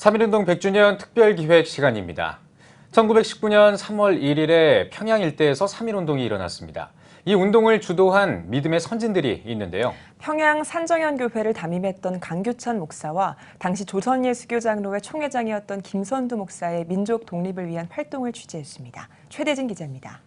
3.1운동 100주년 특별기획 시간입니다. 1919년 3월 1일에 평양 일대에서 3.1운동이 일어났습니다. 이 운동을 주도한 믿음의 선진들이 있는데요. 평양 산정연교회를 담임했던 강규찬 목사와 당시 조선예수교장로회 총회장이었던 김선두 목사의 민족 독립을 위한 활동을 취재했습니다. 최대진 기자입니다.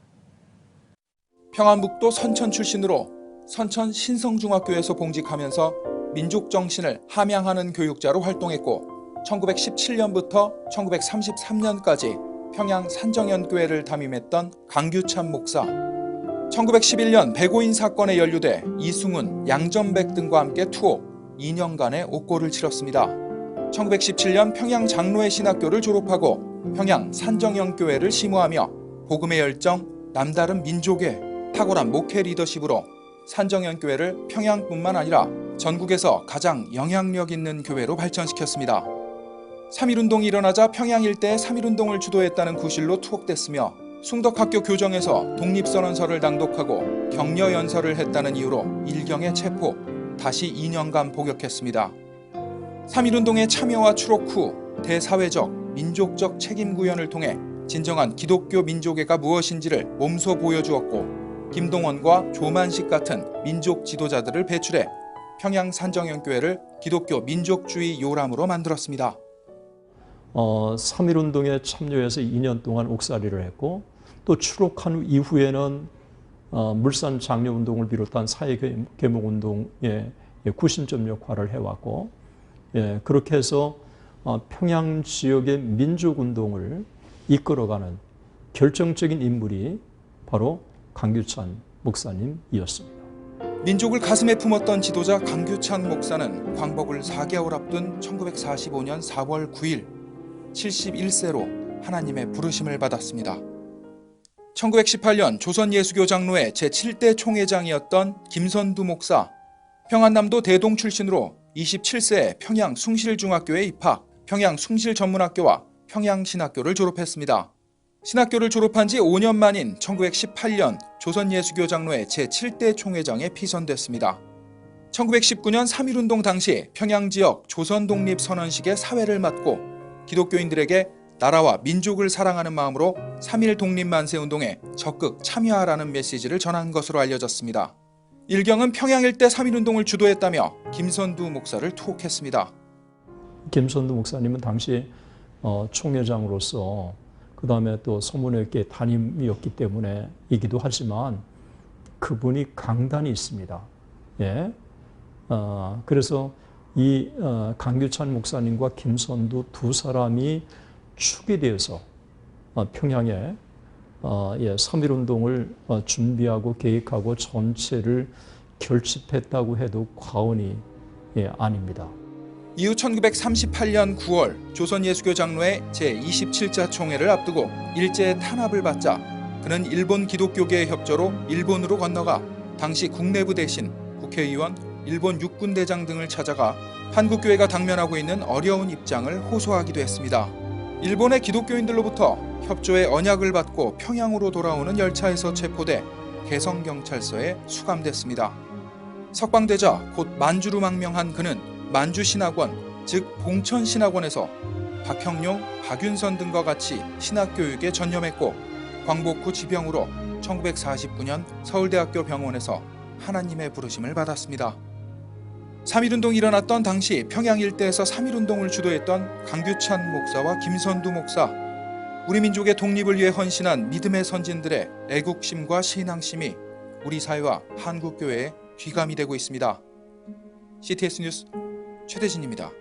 평안북도 선천 출신으로 선천 신성중학교에서 봉직하면서 민족 정신을 함양하는 교육자로 활동했고 1917년부터 1933년까지 평양 산정연교회를 담임했던 강규찬 목사. 1911년 백오인 사건에 연루돼 이승훈, 양전백 등과 함께 투옥, 2년간의 옥고를 치렀습니다. 1917년 평양 장로회 신학교를 졸업하고 평양 산정연교회를 심호하며 복음의 열정, 남다른 민족의 탁월한 목회 리더십으로 산정연교회를 평양뿐만 아니라 전국에서 가장 영향력 있는 교회로 발전시켰습니다. 3.1운동이 일어나자 평양 일대에 3.1운동을 주도했다는 구실로 투옥됐으며 숭덕학교 교정에서 독립선언서를 낭독하고 격려연설을 했다는 이유로 일경에 체포, 다시 2년간 복역했습니다. 3.1운동에 참여와 추록 후 대사회적, 민족적 책임 구현을 통해 진정한 기독교 민족애가 무엇인지를 몸소 보여주었고 김동원과 조만식 같은 민족 지도자들을 배출해 평양 산정연교회를 기독교 민족주의 요람으로 만들었습니다. 어, 3.1운동에 참여해서 2년 동안 옥살이를 했고 또 추록한 이후에는 어, 물산 장려운동을 비롯한 사회개목운동에 구심점 역할을 해왔고 예, 그렇게 해서 어, 평양 지역의 민족운동을 이끌어가는 결정적인 인물이 바로 강규찬 목사님이었습니다. 민족을 가슴에 품었던 지도자 강규찬 목사는 광복을 4개월 앞둔 1945년 4월 9일 71세로 하나님의 부르심을 받았습니다. 1918년 조선예수교 장로회 제7대 총회장이었던 김선두 목사, 평안남도 대동 출신으로 27세에 평양 숭실중학교에 입학, 평양 숭실전문학교와 평양신학교를 졸업했습니다. 신학교를 졸업한 지 5년 만인 1918년 조선예수교 장로회 제7대 총회장에 피선됐습니다. 1919년 3.1운동 당시 평양 지역 조선독립선언식의 사회를 맡고 기독교인들에게 나라와 민족을 사랑하는 마음으로 3.1 독립만세 운동에 적극 참여하라는 메시지를 전한 것으로 알려졌습니다. 일경은 평양 일대 3.1운동을 주도했다며 김선두 목사를 투옥했습니다. 김선두 목사님은 당시 어, 총회장으로서 그 다음에 또 소문회계 담임이었기 때문에 이기도 하지만 그분이 강단이 있습니다. 예. 어, 그래서 이 어, 강규찬 목사님과 김선두 두 사람이 축이 되어서 어, 평양에 어, 예, 3.1운동을 어, 준비하고 계획하고 전체를 결집했다고 해도 과언이 예, 아닙니다. 이후 1938년 9월 조선예수교 장로회 제27자 총회를 앞두고 일제의 탄압을 받자 그는 일본 기독교계의 협조로 일본으로 건너가 당시 국내부 대신 국회의원, 일본 육군 대장 등을 찾아가 한국교회가 당면하고 있는 어려운 입장을 호소하기도 했습니다. 일본의 기독교인들로부터 협조의 언약을 받고 평양으로 돌아오는 열차에서 체포돼 개성경찰서에 수감됐습니다. 석방되자 곧 만주로 망명한 그는 만주신학원, 즉 봉천신학원에서 박형룡, 박윤선 등과 같이 신학교육에 전념했고 광복 후 지병으로 1949년 서울대학교 병원에서 하나님의 부르심을 받았습니다. 3.1운동이 일어났던 당시 평양 일대에서 3.1운동을 주도했던 강규찬 목사와 김선두 목사, 우리 민족의 독립을 위해 헌신한 믿음의 선진들의 애국심과 신앙심이 우리 사회와 한국교회에 귀감이 되고 있습니다. CTS 뉴스 최대진입니다.